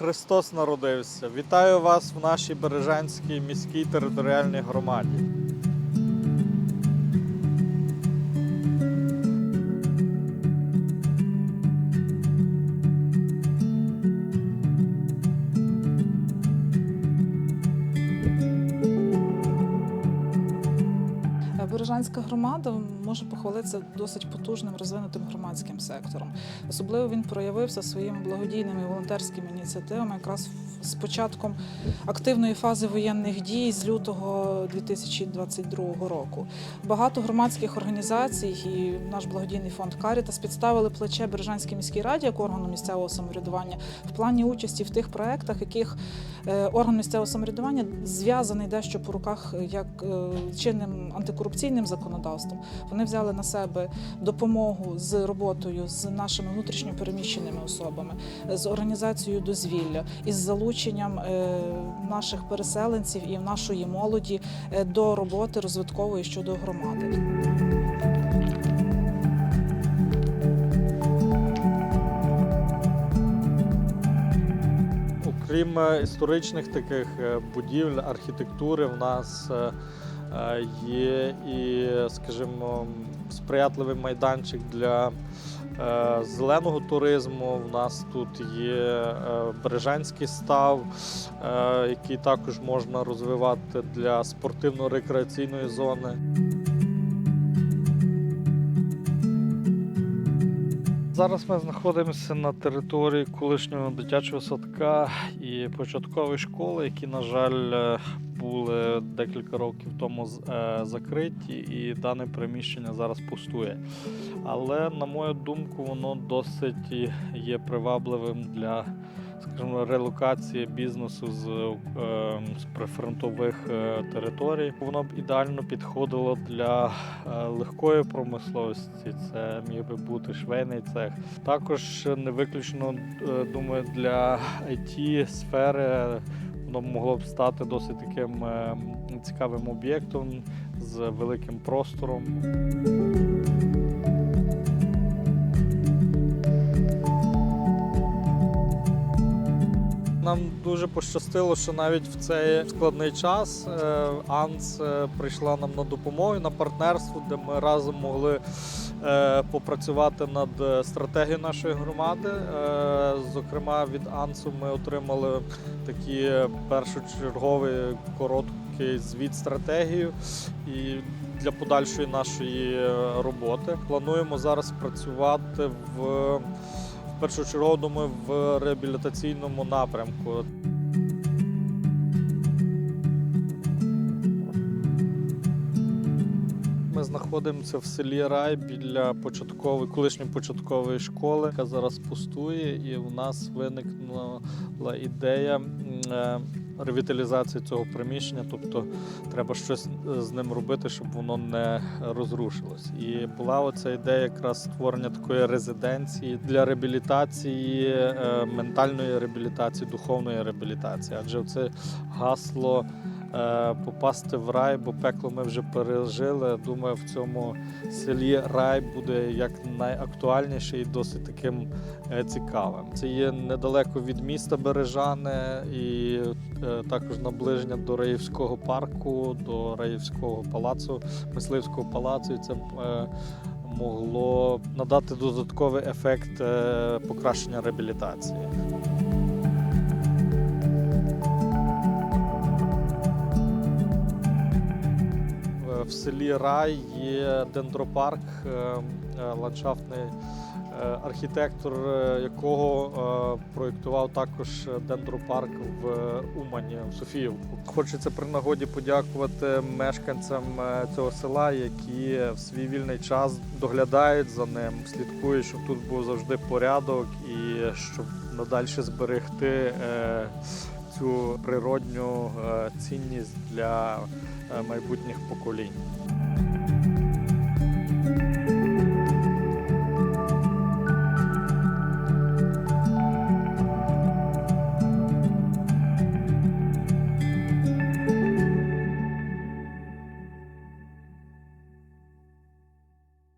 Христос народився. Вітаю вас в нашій Бережанській міській територіальній громаді. Бережанська громада може похвалитися досить потужним розвинутим громадським сектором. Особливо він проявився своїми благодійними волонтерськими ініціативами якраз з початком активної фази воєнних дій з лютого 2022 року. Багато громадських організацій і наш благодійний фонд Карітас підставили плече Бережанській міській раді як органу місцевого самоврядування в плані участі в тих проектах, яких е, орган місцевого самоврядування зв'язаний дещо по руках як е, чинним антикорупційним законодавством. Вони взяли на себе допомогу з роботою з нашими внутрішньо переміщеними особами, з організацією дозвілля із залученням е, наших переселенців і нашої молоді е, до роботи розвиткової щодо громади. Окрім е, історичних таких будівель, архітектури, в нас є і, скажімо, сприятливий майданчик для е, зеленого туризму. В нас тут є е, Бережанський став, е, який також можна розвивати для спортивно-рекреаційної зони. Зараз ми знаходимося на території колишнього дитячого садка і початкової школи, які, на жаль, були декілька років тому е, закриті, і дане приміщення зараз пустує. Але, на мою думку, воно досить є привабливим для скажімо, релокації бізнесу з, е, з прифронтових е, територій. Воно б ідеально підходило для легкої промисловості. Це міг би бути швейний цех. Також не виключно думаю для it сфери воно могло б стати досить таким е, цікавим об'єктом з великим простором. Нам дуже пощастило, що навіть в цей складний час е, АНС е, прийшла нам на допомогу на партнерство, де ми разом могли е, попрацювати над стратегією нашої громади. Зокрема, від АНСу ми отримали такий першочерговий короткий звіт стратегію і для подальшої нашої роботи. Плануємо зараз працювати в першочергово думаю, в реабілітаційному напрямку. Ми знаходимося в селі Рай біля початкової, колишньої початкової школи, яка зараз пустує, і в нас виникнула ідея е, ревіталізації цього приміщення, тобто треба щось е, з ним робити, щоб воно не розрушилось. І була оця ідея якраз створення такої резиденції для реабілітації, е, ментальної реабілітації, духовної реабілітації. Адже це гасло попасти в рай, бо пекло ми вже пережили. Думаю, в цьому селі рай буде як найактуальніше і досить таким е, цікавим. Це є недалеко від міста Бережани і е, також наближення до Раївського парку, до Раївського палацу, мисливського палацу. І це е, могло надати додатковий ефект е, покращення реабілітації. В селі Рай є дендропарк, е, е, ландшафтний е, архітектор, якого проєктував також дендропарк в Умані, в Софіївку. Хочеться при нагоді подякувати мешканцям цього села, які в свій вільний час доглядають за ним, слідкують, щоб тут був завжди порядок і щоб надальше зберегти цю природню цінність для Е, майбутніх поколінь.